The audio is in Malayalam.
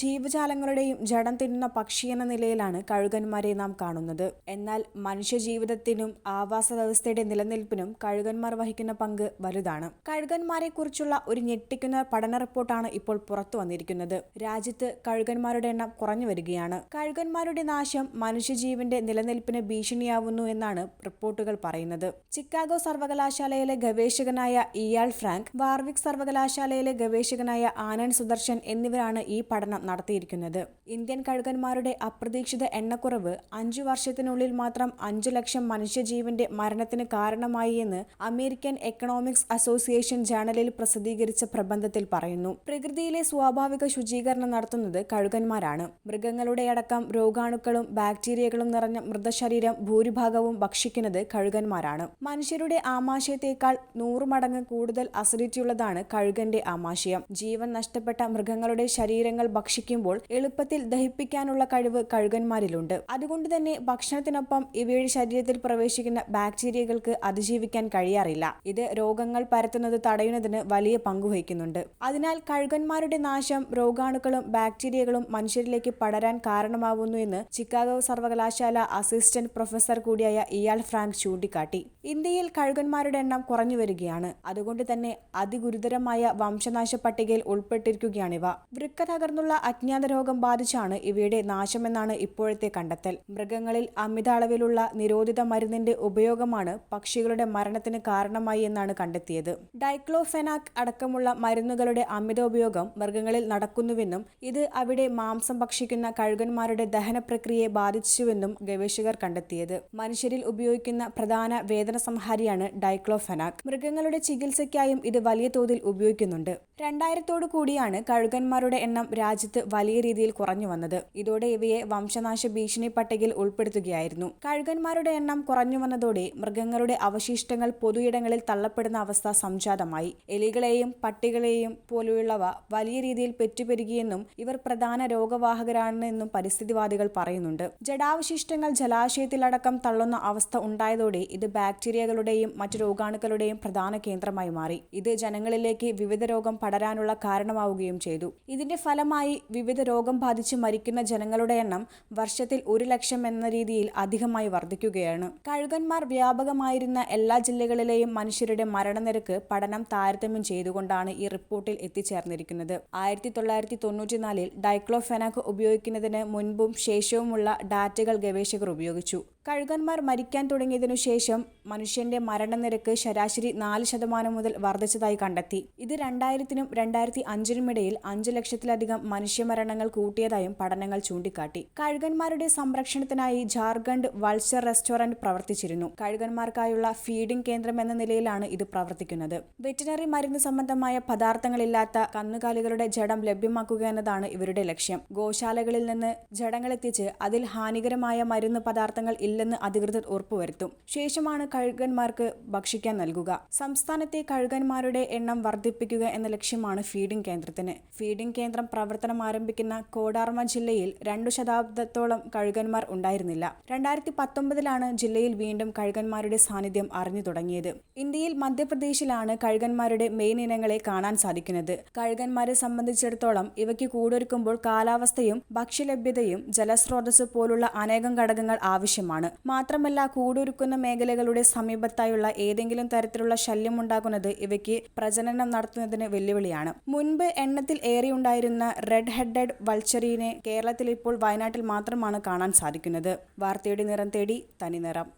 ജീവജാലങ്ങളുടെയും ജഡം തിന്നുന്ന പക്ഷിയെന്ന നിലയിലാണ് കഴുകന്മാരെ നാം കാണുന്നത്. എന്നാൽ മനുഷ്യ ജീവിതത്തിനും ആവാസ വ്യവസ്ഥയുടെ നിലനിൽപ്പിനും കഴുകന്മാർ വഹിക്കുന്ന പങ്ക് വലുതാണ്. കഴുകന്മാരെ കുറിച്ചുള്ള ഒരു ഞെട്ടിക്കുന്ന പഠന റിപ്പോർട്ടാണ് ഇപ്പോൾ പുറത്തു വന്നിരിക്കുന്നത്. രാജ്യത്ത് കഴുകന്മാരുടെ എണ്ണം കുറഞ്ഞു വരികയാണ്. കഴുകന്മാരുടെ നാശം മനുഷ്യജീവന്റെ നിലനിൽപ്പിന് ഭീഷണിയാവുന്നു എന്നാണ് റിപ്പോർട്ടുകൾ പറയുന്നത്. ചിക്കാഗോ സർവകലാശാലയിലെ ഗവേഷകനായ ഇയാൾ ഫ്രാങ്ക് വാർവിക് സർവകലാശാലയിലെ ഗവേഷകനായ ആനന്ദ് സുദർശൻ എന്നിവരാണ് ഈ പഠനം നടത്തിയിരിക്കുന്നത്. ഇന്ത്യൻ കഴുകന്മാരുടെ അപ്രതീക്ഷിത എണ്ണക്കുറവ് അഞ്ചു വർഷത്തിനുള്ളിൽ മാത്രം അഞ്ചു ലക്ഷം മനുഷ്യജീവന്റെ മരണത്തിന് കാരണമായി എന്ന് അമേരിക്കൻ എക്കണോമിക്സ് അസോസിയേഷൻ ജേണലിൽ പ്രസിദ്ധീകരിച്ച പ്രബന്ധത്തിൽ പറയുന്നു. പ്രകൃതിയിലെ സ്വാഭാവിക ശുചീകരണം നടത്തുന്നത് കഴുകന്മാരാണ്. മൃഗങ്ങളുടെ അടക്കം രോഗാണുക്കളും ബാക്ടീരിയകളും നിറഞ്ഞ മൃതശരീരം ഭൂരിഭാഗവും ഭക്ഷിക്കുന്നത് കഴുകന്മാരാണ്. മനുഷ്യരുടെ ആമാശയത്തേക്കാൾ നൂറ് മടങ്ങ് കൂടുതൽ അസിഡിറ്റിയുള്ളതാണ് കഴുകന്റെ ആമാശയം. ജീവൻ നഷ്ടപ്പെട്ട മൃഗങ്ങളുടെ ശരീരങ്ങൾ ഭക്ഷിക്കുമ്പോൾ എളുപ്പത്തിൽ ദഹിപ്പിക്കാനുള്ള കഴിവ് കഴുകന്മാരിലുണ്ട്. അതുകൊണ്ട് തന്നെ ഭക്ഷണത്തിനൊപ്പം ഇവയുടെ ശരീരത്തിൽ പ്രവേശിക്കുന്ന ബാക്ടീരിയകൾക്ക് അതിജീവിക്കാൻ കഴിയാറില്ല. ഇത് രോഗങ്ങൾ പരത്തുന്നത് തടയുന്നതിന് വലിയ പങ്കുവഹിക്കുന്നുണ്ട് അതിനാൽ കഴുകന്മാരുടെ നാശം രോഗാണുക്കളും ബാക്ടീരിയകളും മനുഷ്യരിലേക്ക് പടരാൻ കാരണമാവുന്നു എന്ന് ചിക്കാഗോ സർവകലാശാല അസിസ്റ്റന്റ് പ്രൊഫസർ കൂടിയായ ഇയാൾ ഫ്രാങ്ക് ചൂണ്ടിക്കാട്ടി. ഇന്ത്യയിൽ കഴുകന്മാരുടെ എണ്ണം കുറഞ്ഞു വരികയാണ്. അതുകൊണ്ട് തന്നെ അതിഗുരുതരമായ വംശനാശ പട്ടികയിൽ ഉൾപ്പെട്ടിരിക്കുകയാണിവ. വൃക്ക തകർന്നുള്ള അജ്ഞാത രോഗം ബാധിച്ചാണ് ഇവയുടെ നാശമെന്നാണ് ഇപ്പോഴത്തെ കണ്ടെത്തൽ. മൃഗങ്ങളിൽ അമിത അളവിലുള്ള നിരോധിത മരുന്നിന്റെ ഉപയോഗമാണ് പക്ഷികളുടെ മരണത്തിന് കാരണമായി എന്നാണ് കണ്ടെത്തിയത്. ഡൈക്ലോഫെനാക് അടക്കമുള്ള മരുന്നുകളുടെ അമിത ഉപയോഗം മൃഗങ്ങളിൽ നടക്കുന്നുവെന്നും ഇത് അവിടെ മാംസം ഭക്ഷിക്കുന്ന കഴുകന്മാരുടെ ദഹന പ്രക്രിയയെ ബാധിച്ചുവെന്നും ഗവേഷകർ കണ്ടെത്തിയത്. മനുഷ്യരിൽ ഉപയോഗിക്കുന്ന പ്രധാന വേദന സംഹാരിയാണ് ഡൈക്ലോഫെനാക്. മൃഗങ്ങളുടെ ചികിത്സയ്ക്കായും ഇത് വലിയ തോതിൽ ഉപയോഗിക്കുന്നുണ്ട്. രണ്ടായിരത്തോടു കൂടിയാണ് കഴുകന്മാരുടെ എണ്ണം രാജ്യത്ത് വലിയ രീതിയിൽ കുറഞ്ഞു വന്നത്. ഇതോടെ ഇവയെ വംശനാശ ഭീഷണി പട്ടികയിൽ ഉൾപ്പെടുത്തുകയായിരുന്നു. കഴുകന്മാരുടെ എണ്ണം കുറഞ്ഞു വന്നതോടെ മൃഗങ്ങളുടെ അവശിഷ്ടങ്ങൾ പൊതുയിടങ്ങളിൽ തള്ളപ്പെടുന്ന അവസ്ഥ സംജാതമായി. എലികളെയും പട്ടികളെയും പോലെയുള്ളവ വലിയ രീതിയിൽ പെറ്റുപെരുകിയെന്നും ഇവർ പ്രധാന രോഗവാഹകരാണെന്നും പരിസ്ഥിതിവാദികൾ പറയുന്നുണ്ട്. ജഡാവശിഷ്ടങ്ങൾ ജലാശയത്തിലടക്കം തള്ളുന്ന അവസ്ഥ ഉണ്ടായതോടെ ഇത് ബാക്ടീരിയകളുടെയും മറ്റു രോഗാണുക്കളുടെയും പ്രധാന കേന്ദ്രമായി മാറി. ഇത് ജനങ്ങളിലേക്ക് വിവിധ രോഗം പടരാനുള്ള കാരണമാവുകയും ചെയ്തു. ഇതിന്റെ ഫലമായി വിവിധ രോഗം ബാധിച്ച് മരിക്കുന്ന ജനങ്ങളുടെ എണ്ണം വർഷത്തിൽ ഒരു ലക്ഷം എന്ന രീതിയിൽ അധികമായി വർദ്ധിക്കുകയാണ്. കഴുകന്മാർ വ്യാപകമായിരുന്ന എല്ലാ ജില്ലകളിലെയും മനുഷ്യരുടെ മരണനിരക്ക് പഠനം താരതമ്യം ചെയ്തുകൊണ്ടാണ് ഈ റിപ്പോർട്ടിൽ എത്തിച്ചേർന്നിരിക്കുന്നത്. ആയിരത്തി തൊള്ളായിരത്തി തൊണ്ണൂറ്റിനാലിൽ ഡൈക്ലോഫെനാക് ഉപയോഗിക്കുന്നതിന് മുൻപും ശേഷവുമുള്ള ഡാറ്റകൾ ഗവേഷകർ ഉപയോഗിച്ചു. കഴുകന്മാർ മരിക്കാൻ തുടങ്ങിയതിനു ശേഷം മനുഷ്യന്റെ മരണനിരക്ക് ശരാശരി നാല് ശതമാനം മുതൽ വർദ്ധിച്ചതായി കണ്ടെത്തി. ഇത് രണ്ടായിരത്തിനും രണ്ടായിരത്തി അഞ്ചിനും ഇടയിൽ അഞ്ചു ലക്ഷത്തിലധികം മനുഷ്യമരണങ്ങൾ കൂട്ടിയതായും പഠനങ്ങൾ ചൂണ്ടിക്കാട്ടി. കഴുകന്മാരുടെ സംരക്ഷണത്തിനായി ജാർഖണ്ഡ് വൾച്ചർ റെസ്റ്റോറന്റ് പ്രവർത്തിച്ചിരുന്നു. കഴുകന്മാർക്കായുള്ള ഫീഡിംഗ് കേന്ദ്രം എന്ന നിലയിലാണ് ഇത് പ്രവർത്തിക്കുന്നത്. വെറ്റിനറി മരുന്ന് സംബന്ധമായ പദാർത്ഥങ്ങളില്ലാത്ത കന്നുകാലികളുടെ ജഡം ലഭ്യമാക്കുക എന്നതാണ് ഇവരുടെ ലക്ഷ്യം. ഗോശാലകളിൽ നിന്ന് ജഡങ്ങളെത്തിച്ച് അതിൽ ഹാനികരമായ മരുന്ന് പദാർത്ഥങ്ങൾ ഇല്ലെന്ന് അധികൃതർ ഉറപ്പുവരുത്തും. ശേഷമാണ് കഴുകന്മാർക്ക് ഭക്ഷിക്കാൻ നൽകുക. സംസ്ഥാനത്തെ കഴുകന്മാരുടെ എണ്ണം വർദ്ധിപ്പിക്കുക എന്ന ലക്ഷ്യമാണ് ഫീഡിംഗ് കേന്ദ്രത്തിന്. ഫീഡിംഗ് കേന്ദ്രം പ്രവർത്തനം ആരംഭിക്കുന്ന കോഡാർമ ജില്ലയിൽ രണ്ടു ശതാബ്ദത്തോളം കഴുകന്മാർ ഉണ്ടായിരുന്നില്ല. രണ്ടായിരത്തി പത്തൊമ്പതിലാണ് ജില്ലയിൽ വീണ്ടും കഴുകന്മാരുടെ സാന്നിധ്യം അറിഞ്ഞു തുടങ്ങിയത്. ഇന്ത്യയിൽ മധ്യപ്രദേശിലാണ് കഴുകന്മാരുടെ മെയിൻ ഇനങ്ങളെ കാണാൻ സാധിക്കുന്നത്. കഴുകന്മാരെ സംബന്ധിച്ചിടത്തോളം ഇവയ്ക്ക് കൂടൊരുക്കുമ്പോൾ കാലാവസ്ഥയും ഭക്ഷ്യലഭ്യതയും ജലസ്രോതസ് പോലുള്ള അനേകം ഘടകങ്ങൾ ആവശ്യമാണ്. മാത്രമല്ല കൂടൊരുക്കുന്ന മേഖലകളുടെ സമീപത്തായുള്ള ഏതെങ്കിലും തരത്തിലുള്ള ശല്യമുണ്ടാകുന്നത് ഇവയ്ക്ക് പ്രജനനം നടത്തുന്നതിന് വെല്ലുവിളിയാണ്. മുൻപ് എണ്ണത്തിൽ ഏറെയുണ്ടായിരുന്ന റെഡ് ഹെഡഡ് വൾച്ചറിനെ കേരളത്തിൽ ഇപ്പോൾ വയനാട്ടിൽ മാത്രമാണ് കാണാൻ സാധിക്കുന്നത്. വാർത്തയുടെ നിറം തേടി തനി നിറം